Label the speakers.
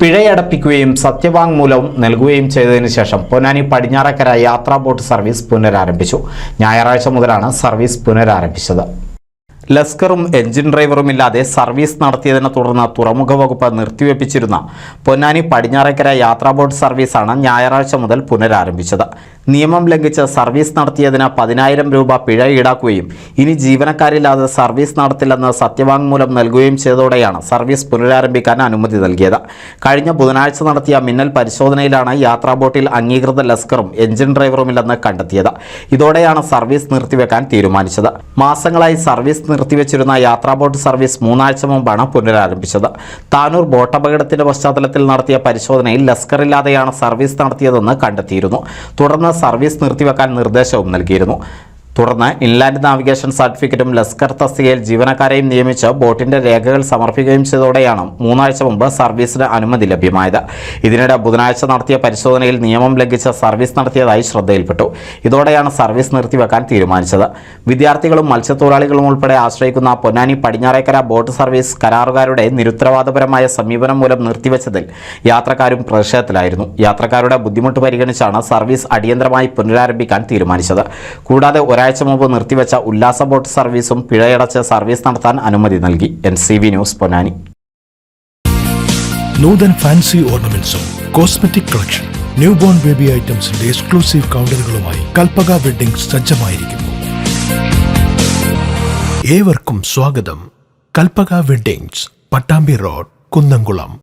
Speaker 1: പിഴയടപ്പിക്കുകയും സത്യവാങ്മൂലവും നൽകുകയും ചെയ്തതിനു ശേഷം പൊന്നാനി പടിഞ്ഞാറക്കര യാത്രാ ബോട്ട് സർവീസ് പുനരാരംഭിച്ചു. ഞായറാഴ്ച മുതലാണ് സർവീസ് പുനരാരംഭിച്ചത്. ലസ്കറും എഞ്ചിൻ ഡ്രൈവറും ഇല്ലാതെ സർവീസ് നടത്തിയതിനെ തുടർന്ന് തുറമുഖ വകുപ്പ് നിർത്തിവെപ്പിച്ചിരുന്ന പൊന്നാനി പടിഞ്ഞാറേക്കര യാത്രാ ബോട്ട് സർവീസാണ് ഞായറാഴ്ച മുതൽ പുനരാരംഭിച്ചത്. നിയമം ലംഘിച്ച് സർവീസ് നടത്തിയതിന് പതിനായിരം രൂപ പിഴ ഈടാക്കുകയും ഇനി ജീവനക്കാരില്ലാതെ സർവീസ് നടത്തില്ലെന്ന് സത്യവാങ്മൂലം നൽകുകയും ചെയ്തതോടെയാണ് സർവീസ് പുനരാരംഭിക്കാൻ അനുമതി നൽകിയത്. കഴിഞ്ഞ ബുധനാഴ്ച നടത്തിയ മിന്നൽ പരിശോധനയിലാണ് യാത്രാ ബോട്ടിൽ അംഗീകൃത ലസ്കറും എഞ്ചിൻ ഡ്രൈവറുമില്ലെന്ന് കണ്ടെത്തിയത്. ഇതോടെയാണ് സർവീസ് നിർത്തിവെക്കാൻ തീരുമാനിച്ചത്. മാസങ്ങളായി സർവീസ് നിർത്തിവെച്ചിരുന്ന യാത്രാ ബോട്ട് സർവീസ് മൂന്നാഴ്ച മുമ്പാണ് പുനരാരംഭിച്ചത്. താനൂർ ബോട്ടപകടത്തിന്റെ പശ്ചാത്തലത്തിൽ നടത്തിയ പരിശോധനയിൽ ലസ്കറില്ലാതെയാണ് സർവീസ് നടത്തിയതെന്ന് കണ്ടെത്തിയിരുന്നു. തുടർന്ന് സർവീസ് നിർത്തിവെക്കാൻ നിർദ്ദേശവും നൽകിയിരുന്നു. തുടർന്ന് ഇൻലാൻഡ് നാവിഗേഷൻ സർട്ടിഫിക്കറ്റും ലസ്കർ തസ്തികയിൽ ജീവനക്കാരെയും നിയമിച്ച് ബോട്ടിന്റെ രേഖകൾ സമർപ്പിക്കുകയും ചെയ്തതോടെയാണ് മൂന്നാഴ്ച മുമ്പ് സർവീസിന് അനുമതി ലഭ്യമായത്. ഇതിനിടെ ബുധനാഴ്ച നടത്തിയ പരിശോധനയിൽ നിയമം ലംഘിച്ച് സർവീസ് നടത്തിയതായി ശ്രദ്ധയിൽപ്പെട്ടു. ഇതോടെയാണ് സർവീസ് നിർത്തിവെക്കാൻ തീരുമാനിച്ചത്. വിദ്യാർത്ഥികളും മത്സ്യത്തൊഴിലാളികളും ഉൾപ്പെടെ ആശ്രയിക്കുന്ന പൊന്നാനി പടിഞ്ഞാറേക്കര ബോട്ട് സർവീസ് കരാറുകാരുടെ നിരുത്തരവാദപരമായ സമീപനം മൂലം നിർത്തിവെച്ചതിൽ യാത്രക്കാരും പ്രതിഷേധത്തിലായിരുന്നു. യാത്രക്കാരുടെ ബുദ്ധിമുട്ട് പരിഗണിച്ചാണ് സർവീസ് അടിയന്തരമായി പുനരാരംഭിക്കാൻ തീരുമാനിച്ചത്. കൂടാതെ ഒരാഴ്ച മുമ്പ് നിർത്തിവെച്ച ഉല്ലാസ ബോട്ട് സർവീസും പിഴയടച്ച് സർവീസ് നടത്താൻ അനുമതി നൽകി. N C V news Ponnani.
Speaker 2: Nuthan fancy ഓർണമെന്റ്സും cosmetic collection new born baby ഐറ്റംസിന്റെ exclusive കൗണ്ടറുകളുമായി കൽപ്പക വെഡിംഗ് സജ്ജമായിരിക്കുന്നു. ഏവർക്കും സ്വാഗതം. Kalpaka weddings Pattambi road Kunnamkulam.